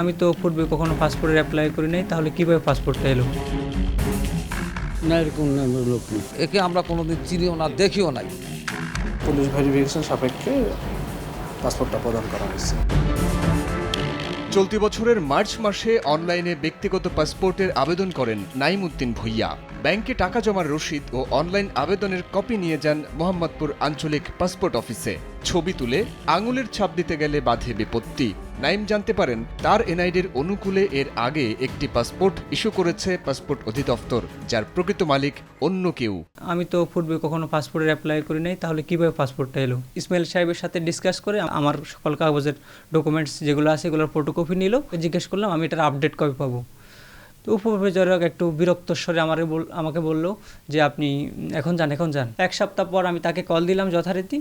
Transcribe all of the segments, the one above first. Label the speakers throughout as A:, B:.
A: আমি তো পূর্বে কখনো পাসপোর্টের অ্যাপ্লাই করি নাই তাহলে কীভাবে পাসপোর্টটা এলো?
B: না এরকম নামের লোক নেই।
C: একে আমরা কোনোদিন চিনিও না দেখিও নাই।
D: পুলিশ ভেরিফিকেশন সাপেক্ষে পাসপোর্টটা প্রদান করা হয়েছে।
E: চলতি বছরের মার্চ মাসে অনলাইনে ব্যক্তিগত পাসপোর্টের আবেদন করেন নাইমুদ্দিন ভুইয়া। ব্যাংকে টাকা জমার রসিদ ও অনলাইন আবেদনের কপি নিয়ে যান মোহাম্মদপুর আঞ্চলিক পাসপোর্ট অফিসে ছবি তুলে আঙুলের ছাপ দিতে গেলে বাধে বিপত্তি। নাইম জানতে পারেন, তার এনআইডির অনুকূলে এর আগে একটি পাসপোর্ট ইস্যু করেছে পাসপোর্ট অধিদপ্তর, যার প্রকৃত মালিক অন্য কেউ।
A: আমি তো পূর্বে কখনো পাসপোর্টের অ্যাপ্লাই করি নাই, তাহলে কীভাবে পাসপোর্টটা এলো? ইসমাইল সাহেবের সাথে ডিসকাস করে আমার সকল কাগজের ডকুমেন্টস যেগুলো আছে এগুলোর ফটোকপি নিল, জিজ্ঞেস করলাম, আমি এটার আপডেট কবে পাবো? তো উপবিচারক একটু বিরক্ত স্বরে আমারে আমাকে বলল যে, আপনি এখন যান এখন যান। এক সপ্তাহ পর আমি তাকে কল দিলাম যথারীতি।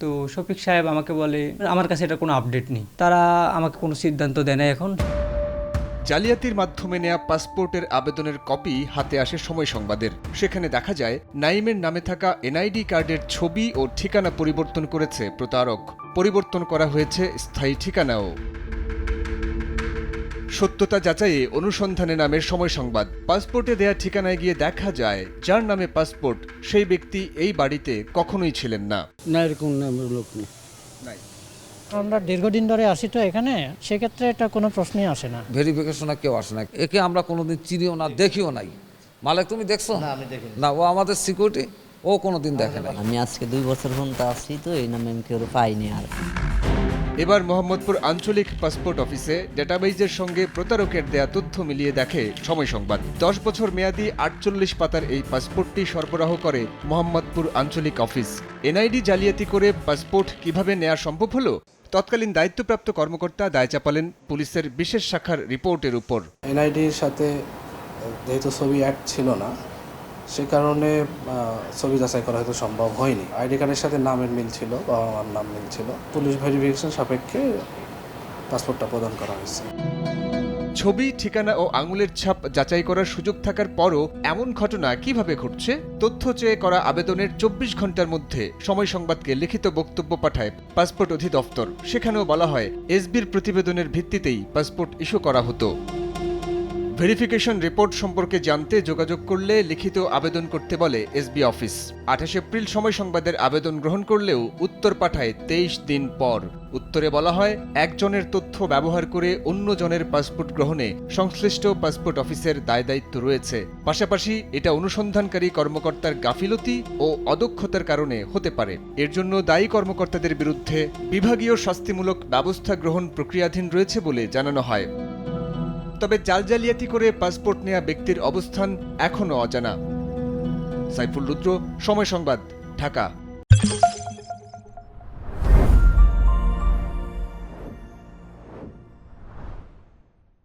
A: তো শফিক সাহেব আমাকে বলে, আমার কাছে এটা কোনো আপডেট নেই। তারা আমাকে কোনো সিদ্ধান্ত দেয় না এখন।
E: জালিয়াতির মাধ্যমে নেয়া পাসপোর্টের আবেদনের কপি হাতে আসে সময় সংবাদের। সেখানে দেখা যায়, নাইমের নামে থাকা এনআইডি কার্ডের ছবি ও ঠিকানা পরিবর্তন করেছে প্রতারক। পরিবর্তন করা হয়েছে স্থায়ী ঠিকানাও। সত্যতা যাচাইয়ে অনুসন্ধানে নামের সময় সংবাদ। পাসপোর্টে দেয়া ঠিকানায় গিয়ে দেখা যায় যার নামে পাসপোর্ট সেই ব্যক্তি এই বাড়িতে কখনোই ছিলেন না।
B: না এরকম নামের লোক নেই।
F: আমরা দীর্ঘদিন ধরে আসি তো এখানে সেক্ষেত্রে এটা কোনো প্রশ্নই আসে না।
C: ভেরিফিকেশনে কেউ আসে না। একে আমরা কোনোদিন চিনিও না দেখিও নাই। মালিক তুমি দেখছ? না আমি দেখি না ও আমাদের সিকিউরিটি ও কোনোদিন দেখে না
G: আমি আজকে দুই বছর পর্যন্ত আসছি তো এই নামে আমি কেউ পাইনি আর।
E: এবার মোহাম্মদপুর আঞ্চলিক পাসপোর্ট অফিসে ডেটাবেজের সঙ্গে প্রতারকের দেয়া তথ্য মিলিয়ে দেখে সময় সংবাদ। দশ বছর মেয়াদি আটচল্লিশ পাতার এই পাসপোর্টটি সরবরাহ করে মোহাম্মদপুর আঞ্চলিক অফিস। এনআইডি জালিয়াতি করে পাসপোর্ট কীভাবে নেওয়া সম্ভব হলো? তৎকালীন দায়িত্বপ্রাপ্ত কর্মকর্তা দায় চাপালেন পুলিশের বিশেষ শাখার রিপোর্টের উপর।
D: এনআইডির সাথে যেহেতু ছবি অ্যাড ছিল না সে কারণে ছবি যাচাই করা হয়তো সম্ভব হয়নি। আইডি কার্ডের সাথে নামের মিল ছিল বাবা মার নাম মিল ছিল। পুলিশ ভেরিফিকেশন সাপেক্ষে পাসপোর্টটা প্রদান করা হয়েছে।
E: ছবি, ঠিকানা ও আঙুলের ছাপ যাচাই করার সুযোগ থাকার পরও এমন ঘটনা কীভাবে ঘটছে? তথ্য চেয়ে করা আবেদনের চব্বিশ ঘণ্টার মধ্যে সময় সংবাদকে লিখিত বক্তব্য পাঠায় পাসপোর্ট অধিদপ্তর। সেখানেও বলা হয়, এসবির প্রতিবেদনের ভিত্তিতেই পাসপোর্ট ইস্যু করা হতো। ভেরিফিকেশন রিপোর্ট সম্পর্কে জানতে যোগাযোগ করলে লিখিত আবেদন করতে বলে এসবি অফিস। আঠাশ এপ্রিল সময় সংবাদের আবেদন গ্রহণ করলেও উত্তর পাঠায় তেইশ দিন পর। উত্তরে বলা হয়, একজনের তথ্য ব্যবহার করে অন্য জনের পাসপোর্ট গ্রহণে সংশ্লিষ্ট পাসপোর্ট অফিসের দায় দায়িত্ব রয়েছে। পাশাপাশি এটা অনুসন্ধানকারী কর্মকর্তার গাফিলতি ও অদক্ষতার কারণে হতে পারে। এর জন্য দায়ী কর্মকর্তাদের বিরুদ্ধে বিভাগীয় শাস্তিমূলক ব্যবস্থা গ্রহণ প্রক্রিয়াধীন রয়েছে বলে জানানো হয়। তবে জাল জালিয়াতি করে পাসপোর্ট নেয়া ব্যক্তির অবস্থান এখনও অজানা। সাইফুল রুদ্র, সময় সংবাদ, ঢাকা।